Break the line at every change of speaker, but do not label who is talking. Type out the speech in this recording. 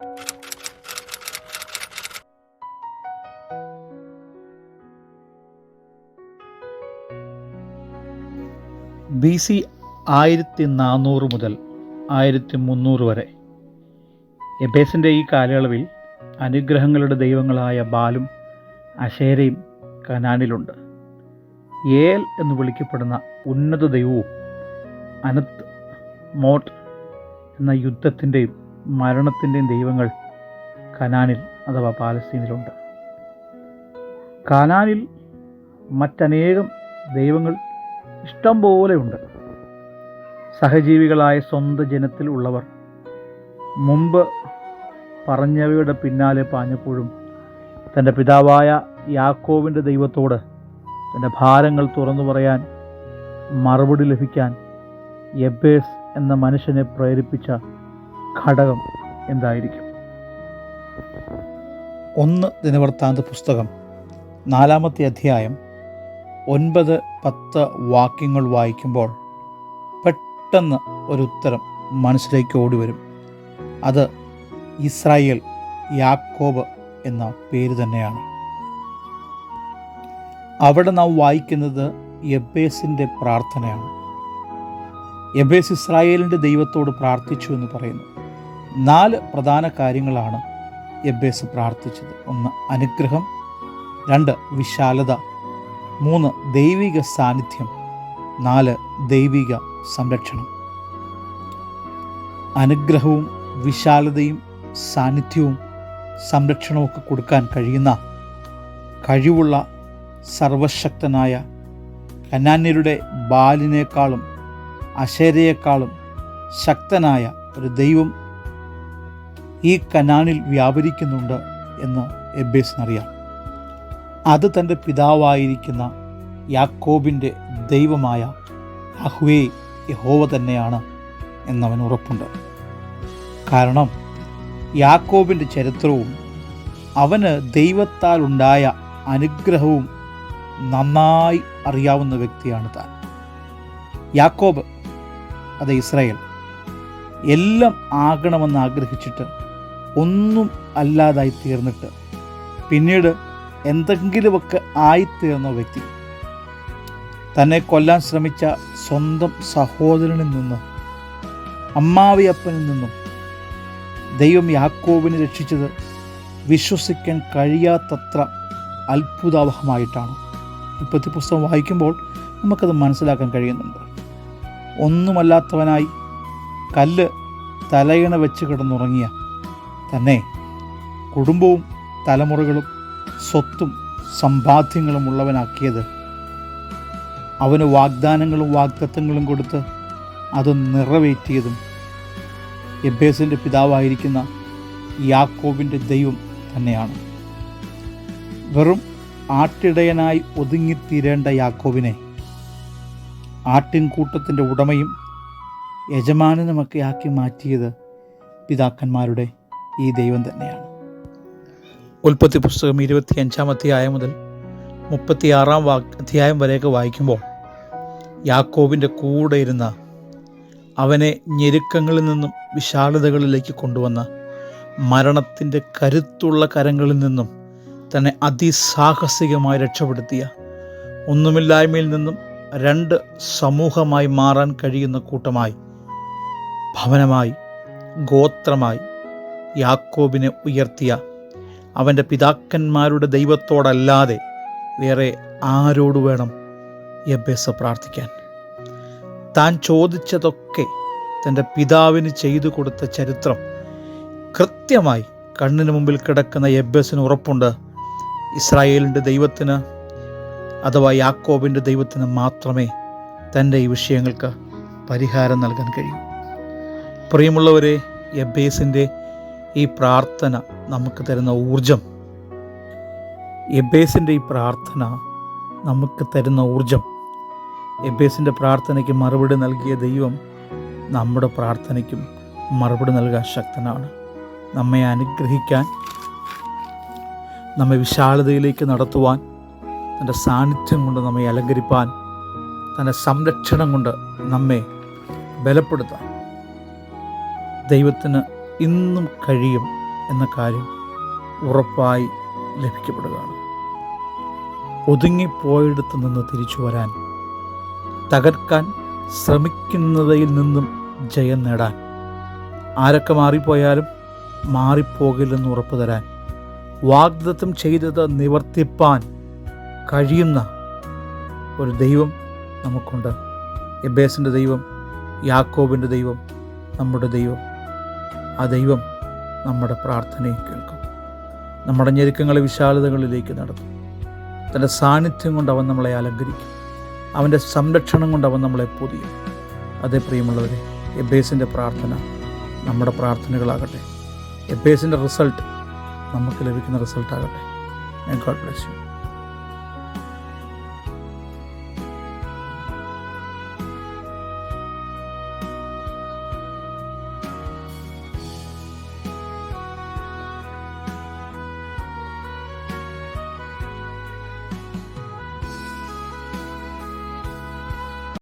B C ആയിരത്തി നാനൂറ് മുതൽ ആയിരത്തി മുന്നൂറ് വരെ. എബേസിന്റെ ഈ കാലയളവിൽ അനുഗ്രഹങ്ങളുടെ ദൈവങ്ങളായ ബാലും അശേരയും കനാനിലുണ്ട്. ഏൽ എന്ന് വിളിക്കപ്പെടുന്ന ഉന്നത ദൈവവും അനത്ത് മോട്ട് എന്ന യുദ്ധത്തിന്റെയും മരണത്തിന്റെയും ദൈവങ്ങൾ കനാനിൽ അഥവാ പാലസ്തീനിലുണ്ട്. കനാനിൽ മറ്റനേകം ദൈവങ്ങൾ ഇഷ്ടം പോലെയുണ്ട് സഹജീവികളായ സ്വന്തം ജനത്തിൽ ഉള്ളവർ മുമ്പ് പറഞ്ഞവയുടെ പിന്നാലെ പാഞ്ഞപ്പോഴും തന്റെ പിതാവായ യാക്കോവിന്റെ ദൈവത്തോട് തന്റെ ഭാരങ്ങൾ തുറന്നു പറയാൻ മറുപടി ലഭിക്കാൻ എബേസ് എന്ന മനുഷ്യനെ പ്രേരിപ്പിച്ച ഘടകം എന്തായിരിക്കും? ഒന്ന് ദിനവൃത്താന്ത പുസ്തകം നാലാമത്തെ അധ്യായം ഒൻപത് പത്ത് വാക്യങ്ങൾ വായിക്കുമ്പോൾ പെട്ടെന്ന് ഒരു ഉത്തരം മനസ്സിലേക്ക് ഓടിവരും. അത് ഇസ്രായേൽ യാക്കോബ് എന്ന പേര് തന്നെയാണ്. അവിടെ നാം വായിക്കുന്നത് എബേസിന്റെ പ്രാർത്ഥനയാണ്. എബേസ് ഇസ്രായേലിന്റെ ദൈവത്തോട് പ്രാർത്ഥിച്ചു എന്ന് പറയുന്നു. നാല് പ്രധാന കാര്യങ്ങളാണ് എബേസ് പ്രാർത്ഥിച്ചത്. ഒന്ന് അനുഗ്രഹം. രണ്ട് വിശാലത. മൂന്ന് ദൈവിക സാന്നിധ്യം. നാല് ദൈവിക സംരക്ഷണം. അനുഗ്രഹവും വിശാലതയും സാന്നിധ്യവും സംരക്ഷണവും ഒക്കെ കൊടുക്കാൻ കഴിയുന്ന കഴിവുള്ള സർവശക്തനായ കനാന്യരുടെ ബാലിനേക്കാളും അശേരയേക്കാളും ശക്തനായ ഒരു ദൈവം ഈ കനാനിൽ വ്യാപരിക്കുന്നുണ്ട് എന്ന് എബേസിനറിയാം. അത് തന്റെ പിതാവായിരിക്കുന്ന യാക്കോബിന്റെ ദൈവമായ അഹ്വേ യഹോവ തന്നെയാണ് എന്നവൻ ഉറപ്പുണ്ട്. കാരണം യാക്കോബിന്റെ ചരിത്രവും അവന് ദൈവത്താൽ ഉണ്ടായ അനുഗ്രഹവും നന്നായി അറിയാവുന്ന വ്യക്തിയാണ് താൻ. യാക്കോബ് അത് ഇസ്രായേൽ എല്ലാം ആകണമെന്ന് ആഗ്രഹിച്ചിട്ട് ഒന്നും അല്ലാതായി തീർന്നിട്ട്. പിന്നീട് എന്തെങ്കിലുമൊക്കെ ആയിത്തീർന്ന വ്യക്തി തന്നെ കൊല്ലാൻ ശ്രമിച്ച സ്വന്തം സഹോദരനിൽ നിന്ന് അമ്മാവിയപ്പനിൽ നിന്നും ദൈവം യാക്കോബിനെ രക്ഷിച്ചത് വിശ്വസിക്കാൻ കഴിയാത്തത്ര അത്ഭുതാവഹമായിട്ടാണ്. ഇപ്പോഴത്തെ പുസ്തകം വായിക്കുമ്പോൾ നമുക്കത് മനസ്സിലാക്കാൻ കഴിയുന്നുണ്ട്. ഒന്നുമല്ലാത്തവനായി കല്ല് തലയിണ വെച്ച് കിടന്നുറങ്ങിയ തന്നെ. കുടുംബവും തലമുറകളും സ്വത്തും സമ്പാദ്യങ്ങളും ഉള്ളവനാക്കിയത്. അവന് വാഗ്ദാനങ്ങളും വാഗ്ദത്തങ്ങളും കൊടുത്ത് അത് നിറവേറ്റിയതും എബേസിന്റെ പിതാവായിരിക്കുന്ന യാക്കോബിന്റെ ദൈവം തന്നെയാണ്. വെറും ആട്ടിടയനായി ഒതുങ്ങിത്തീരേണ്ട യാക്കോബിനെ ആട്ടിൻകൂട്ടത്തിന്റെ ഉടമയും യജമാനനുമൊക്കെ ആക്കി മാറ്റിയത് പിതാക്കന്മാരുടെ ഈ ദൈവം തന്നെയാണ്. ഉൽപ്പത്തി പുസ്തകം ഇരുപത്തി അഞ്ചാം അധ്യായം മുതൽ മുപ്പത്തിയാറാം വാ അധ്യായം വരെയൊക്കെ വായിക്കുമ്പോൾ യാക്കോബിന്റെ കൂടെ ഇരുന്ന അവനെ ഞെരുക്കങ്ങളിൽ നിന്നും വിശാലതകളിലേക്ക് കൊണ്ടുവന്ന മരണത്തിന്റെ കരുത്തുള്ള കരങ്ങളിൽ നിന്നും തന്നെ അതിസാഹസികമായി രക്ഷപ്പെടുത്തിയ ഒന്നുമില്ലായ്മയിൽ നിന്നും രണ്ട് സമൂഹമായി മാറാൻ കഴിയുന്ന കൂട്ടമായി ഭവനമായി ഗോത്രമായി യാക്കോബിനെ ഉയർത്തിയ അവന്റെ പിതാക്കന്മാരുടെ ദൈവത്തോടല്ലാതെ വേറെ ആരോട് വേണം യബേസ പ്രാർത്ഥിക്കാൻ. താൻ ചോദിച്ചതൊക്കെ തന്റെ പിതാവിന് ചെയ്തു കൊടുത്ത ചരിത്രം കൃത്യമായി കണ്ണിന് മുമ്പിൽ കിടക്കുന്ന യബ്ബസിന് ഉറപ്പുണ്ട്. ഇസ്രായേലിന്റെ ദൈവത്തിന് അഥവാ യാക്കോബിന്റെ ദൈവത്തിന് മാത്രമേ തന്റെ ഈ വിഷയങ്ങൾക്ക് പരിഹാരം നൽകാൻ കഴിയൂ. പ്രിയമുള്ളവരെ എബേസിന്റെ ഈ പ്രാർത്ഥന നമുക്ക് തരുന്ന ഊർജം. എബേസിന്റെ ഈ പ്രാർത്ഥന നമുക്ക് തരുന്ന ഊർജം. എബേസിന്റെ പ്രാർത്ഥനയ്ക്ക് മറുപടി നൽകിയ ദൈവം നമ്മുടെ പ്രാർത്ഥനയ്ക്കും മറുപടി നൽകാൻ ശക്തനാണ്. നമ്മെ അനുഗ്രഹിക്കാൻ നമ്മെ വിശാലതയിലേക്ക് നടത്തുവാൻ തന്റെ സാന്നിധ്യം കൊണ്ട് നമ്മെ അലങ്കരിപ്പാൻ തന്റെ സംരക്ഷണം കൊണ്ട് നമ്മെ ബലപ്പെടുത്താൻ ദൈവത്തിന് ഇന്നും കഴിയും എന്ന കാര്യം ഉറപ്പായി ലഭിക്കപ്പെടുകയാണ്. ഒതുങ്ങിപ്പോയിടത്ത് നിന്ന് തിരിച്ചു വരാൻ തകർക്കാൻ ശ്രമിക്കുന്നതിൽ നിന്നും ജയം നേടാൻ ആരൊക്കെ മാറിപ്പോയാലും മാറിപ്പോകില്ലെന്ന് ഉറപ്പു തരാൻ വാഗ്ദത്തം ചെയ്തത് നിവർത്തിപ്പാൻ കഴിയുന്ന ഒരു ദൈവം നമുക്കുണ്ട്. എബേസിന്റെ ദൈവം യാക്കോബിന്റെ ദൈവം നമ്മുടെ ദൈവം. ആ ദൈവം നമ്മുടെ പ്രാർത്ഥനയെ കേൾക്കും. നമ്മുടെ ഞെരുക്കങ്ങളെ വിശാലതകളിലേക്ക് നടത്തും. തന്റെ സാന്നിധ്യം കൊണ്ട് അവൻ നമ്മളെ അലങ്കരിക്കും. അവന്റെ സംരക്ഷണം കൊണ്ട് അവൻ നമ്മളെ പൊതിയും. അതേ പ്രിയമുള്ളവരെ എബേസിന്റെ പ്രാർത്ഥന നമ്മുടെ പ്രാർത്ഥനകളാകട്ടെ. എബേസിന്റെ റിസൾട്ട് നമുക്ക് ലഭിക്കുന്ന റിസൾട്ടാകട്ടെ. God bless you